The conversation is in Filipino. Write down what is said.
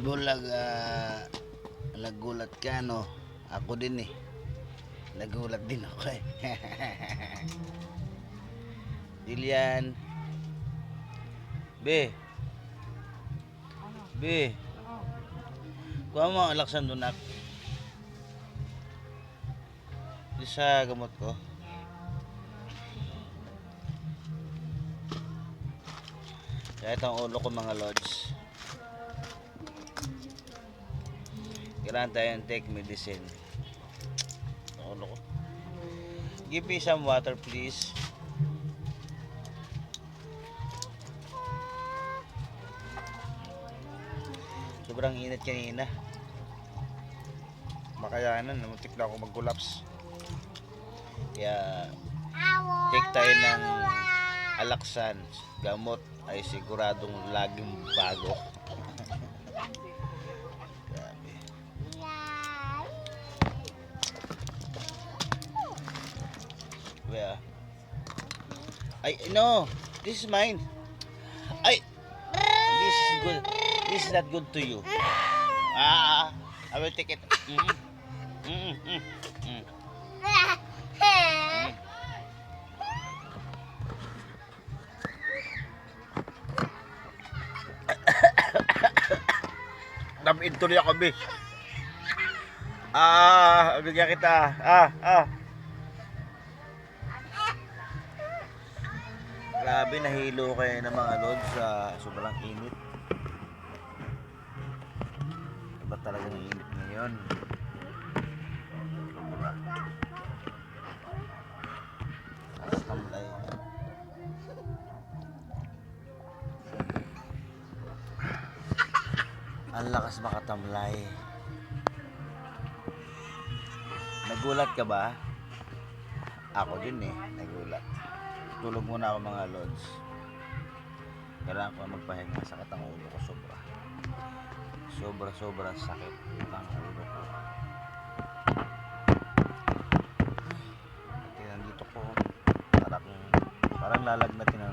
Bulag, ah, nagulat ka, no? Ako din eh. Nagulat din ako eh. Dilian. Be. Be. Kuha mo ang laksan doon ak. Di sa gamot ko. Kaya itong ulo ko mga lods. Kailangan tayong take medicine. Ang ulo ko. Give me some water please. Sobrang init kanina. Makayanan, namuntik na ako mag-collapse. Kaya take tayo ng alaksan. Gamot ay siguradong laging bago. Where? Ay, no. This is mine. Ay. This is good. This is not good to you. Ah, I will take it. Mm. Mm, mm, mm. Mm. Damid tuloy ako, be. Ah, bigyan kita. Ah, ah. Grabe, nahilo kayo ng mga lods sa sobrang init. Iba talaga ng init ngayon. Ang lakas makatamlay. Nagulat ka ba? Ako din eh, nagulat. Tulog muna ako mga lods. Kailangan ko magpahinga sa katang ulo ko sobra. Sobra sobra sakit ng ulo ko. Pati nandito ko parang parang lalagnatin ang